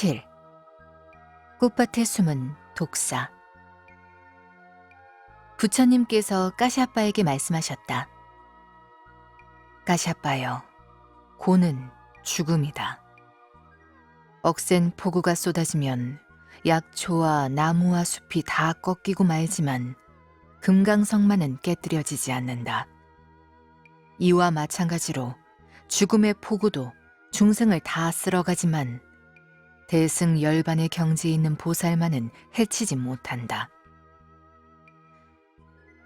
7. 꽃밭에 숨은 독사 부처님께서 까시아빠에게 말씀하셨다. 까시아빠여, 고는 죽음이다. 억센 폭우가 쏟아지면 약초와 나무와 숲이 다 꺾이고 말지만 금강석만은 깨뜨려지지 않는다. 이와 마찬가지로 죽음의 폭우도 중생을 다 쓸어가지만 대승 열반의 경지에 있는 보살만은 해치지 못한다.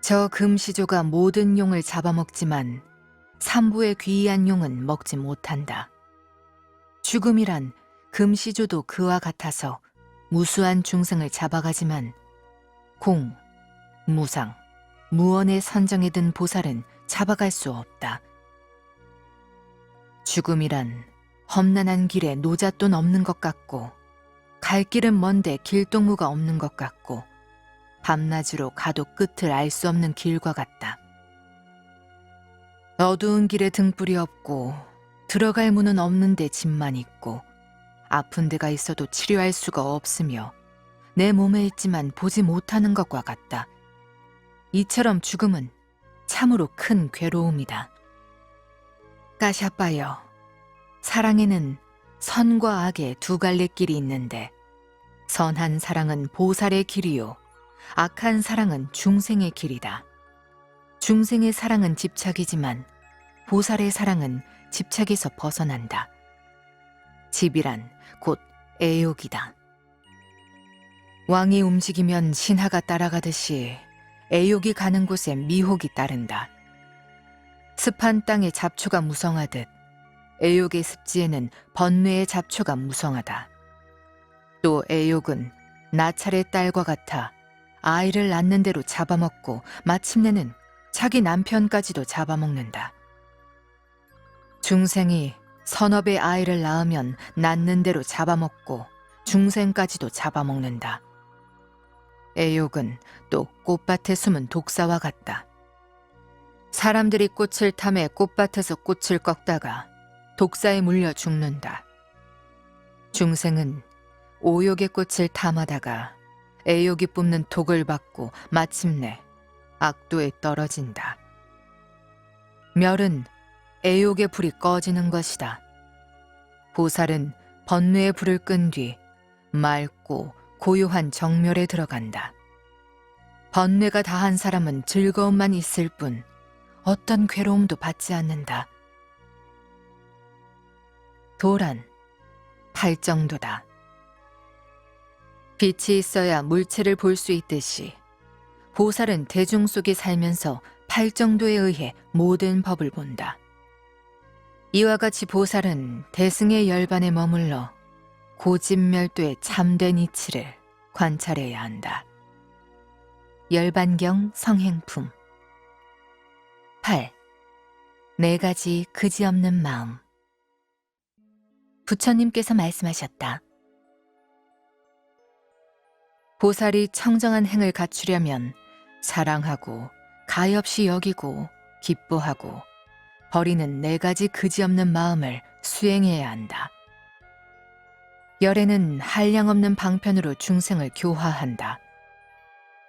저 금시조가 모든 용을 잡아먹지만 삼부의 귀한 용은 먹지 못한다. 죽음이란 금시조도 그와 같아서 무수한 중생을 잡아가지만 공, 무상, 무언의 선정에 든 보살은 잡아갈 수 없다. 죽음이란 험난한 길에 노잣돈 없는 것 같고 갈 길은 먼데 길동무가 없는 것 같고 밤낮으로 가도 끝을 알 수 없는 길과 같다. 어두운 길에 등불이 없고 들어갈 문은 없는데 집만 있고 아픈 데가 있어도 치료할 수가 없으며 내 몸에 있지만 보지 못하는 것과 같다. 이처럼 죽음은 참으로 큰 괴로움이다. 까샤빠여, 사랑에는 선과 악의 두 갈래 길이 있는데 선한 사랑은 보살의 길이요 악한 사랑은 중생의 길이다. 중생의 사랑은 집착이지만 보살의 사랑은 집착에서 벗어난다. 집이란 곧 애욕이다. 왕이 움직이면 신하가 따라가듯이 애욕이 가는 곳에 미혹이 따른다. 습한 땅에 잡초가 무성하듯 애욕의 습지에는 번뇌의 잡초가 무성하다. 또 애욕은 나찰의 딸과 같아 아이를 낳는 대로 잡아먹고 마침내는 자기 남편까지도 잡아먹는다. 중생이 선업의 아이를 낳으면 낳는 대로 잡아먹고 중생까지도 잡아먹는다. 애욕은 또 꽃밭에 숨은 독사와 같다. 사람들이 꽃을 탐해 꽃밭에서 꽃을 꺾다가 독사에 물려 죽는다. 중생은 오욕의 꽃을 탐하다가 애욕이 뿜는 독을 받고 마침내 악도에 떨어진다. 멸은 애욕의 불이 꺼지는 것이다. 보살은 번뇌의 불을 끈 뒤 맑고 고요한 정멸에 들어간다. 번뇌가 다한 사람은 즐거움만 있을 뿐 어떤 괴로움도 받지 않는다. 도란, 팔 정도다. 빛이 있어야 물체를 볼 수 있듯이 보살은 대중 속에 살면서 팔 정도에 의해 모든 법을 본다. 이와 같이 보살은 대승의 열반에 머물러 고집멸도의 참된 이치를 관찰해야 한다. 열반경 성행품 8. 네 가지 그지없는 마음 부처님께서 말씀하셨다. 보살이 청정한 행을 갖추려면 사랑하고 가엾이 여기고 기뻐하고 버리는 네 가지 그지없는 마음을 수행해야 한다. 열애는 한량없는 방편으로 중생을 교화한다.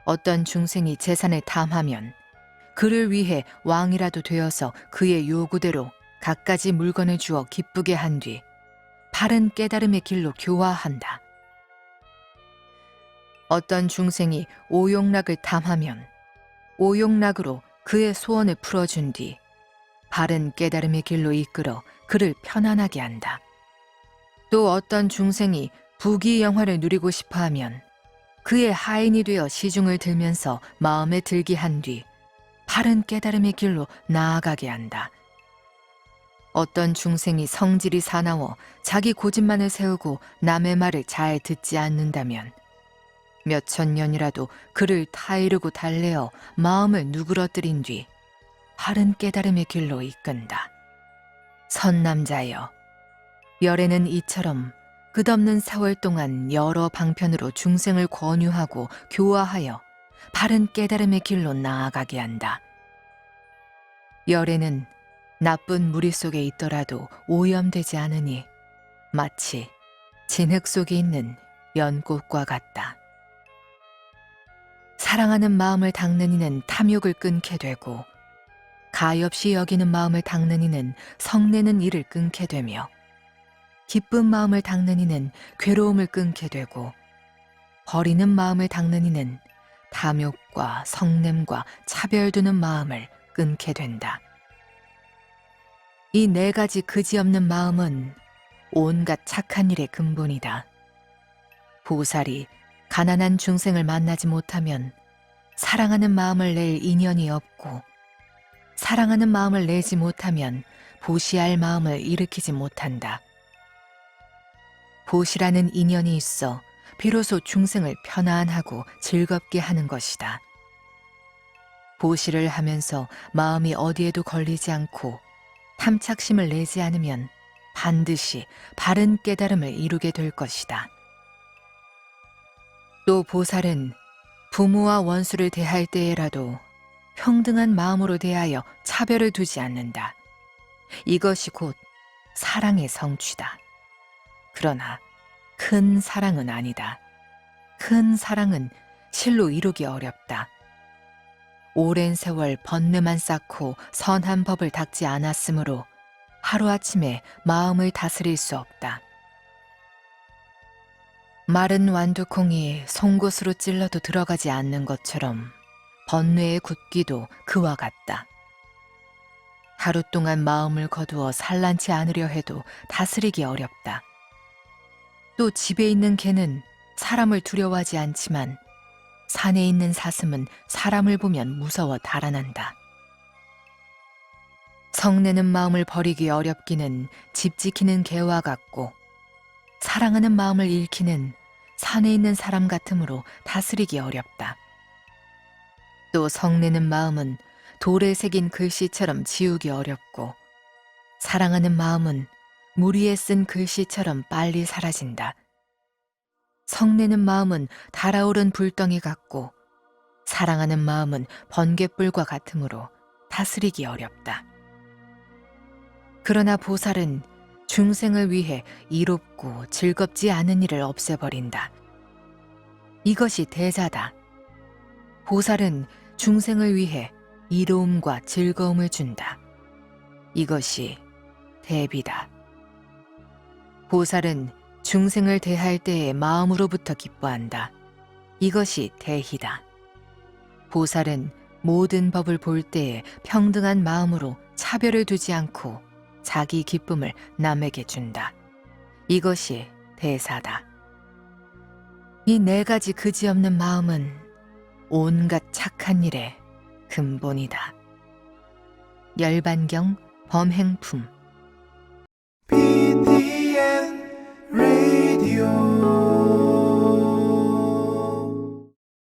어떤 중생이 재산을 탐하면 그를 위해 왕이라도 되어서 그의 요구대로 갖가지 물건을 주어 기쁘게 한 뒤 바른 깨달음의 길로 교화한다. 어떤 중생이 오용락을 탐하면 오용락으로 그의 소원을 풀어준 뒤 바른 깨달음의 길로 이끌어 그를 편안하게 한다. 또 어떤 중생이 부귀 영화를 누리고 싶어 하면 그의 하인이 되어 시중을 들면서 마음에 들게 한 뒤 바른 깨달음의 길로 나아가게 한다. 어떤 중생이 성질이 사나워 자기 고집만을 세우고 남의 말을 잘 듣지 않는다면 몇 천 년이라도 그를 타이르고 달래어 마음을 누그러뜨린 뒤 바른 깨달음의 길로 이끈다. 선남자여, 열애는 이처럼 끝없는 사월 동안 여러 방편으로 중생을 권유하고 교화하여 바른 깨달음의 길로 나아가게 한다. 열애는 나쁜 무리 속에 있더라도 오염되지 않으니 마치 진흙 속에 있는 연꽃과 같다. 사랑하는 마음을 닦는 이는 탐욕을 끊게 되고 가엾이 여기는 마음을 닦는 이는 성내는 이를 끊게 되며 기쁜 마음을 닦는 이는 괴로움을 끊게 되고 버리는 마음을 닦는 이는 탐욕과 성냄과 차별두는 마음을 끊게 된다. 이 네 가지 그지없는 마음은 온갖 착한 일의 근본이다. 보살이 가난한 중생을 만나지 못하면 사랑하는 마음을 낼 인연이 없고 사랑하는 마음을 내지 못하면 보시할 마음을 일으키지 못한다. 보시라는 인연이 있어 비로소 중생을 편안하고 즐겁게 하는 것이다. 보시를 하면서 마음이 어디에도 걸리지 않고 탐착심을 내지 않으면 반드시 바른 깨달음을 이루게 될 것이다. 또 보살은 부모와 원수를 대할 때에라도 평등한 마음으로 대하여 차별을 두지 않는다. 이것이 곧 사랑의 성취다. 그러나 큰 사랑은 아니다. 큰 사랑은 실로 이루기 어렵다. 오랜 세월 번뇌만 쌓고 선한 법을 닦지 않았으므로 하루아침에 마음을 다스릴 수 없다. 마른 완두콩이 송곳으로 찔러도 들어가지 않는 것처럼 번뇌의 굳기도 그와 같다. 하루 동안 마음을 거두어 산란치 않으려 해도 다스리기 어렵다. 또 집에 있는 개는 사람을 두려워하지 않지만 산에 있는 사슴은 사람을 보면 무서워 달아난다. 성내는 마음을 버리기 어렵기는 집 지키는 개와 같고 사랑하는 마음을 잃기는 산에 있는 사람 같으므로 다스리기 어렵다. 또 성내는 마음은 돌에 새긴 글씨처럼 지우기 어렵고 사랑하는 마음은 물 위에 쓴 글씨처럼 빨리 사라진다. 성내는 마음은 달아오른 불덩이 같고 사랑하는 마음은 번갯불과 같으므로 다스리기 어렵다. 그러나 보살은 중생을 위해 이롭고 즐겁지 않은 일을 없애버린다. 이것이 대자다. 보살은 중생을 위해 이로움과 즐거움을 준다. 이것이 대비다. 보살은 중생을 대할 때의 마음으로부터 기뻐한다. 이것이 대희다. 보살은 모든 법을 볼 때에 평등한 마음으로 차별을 두지 않고 자기 기쁨을 남에게 준다. 이것이 대사다. 이 네 가지 그지없는 마음은 온갖 착한 일의 근본이다. 열반경 범행품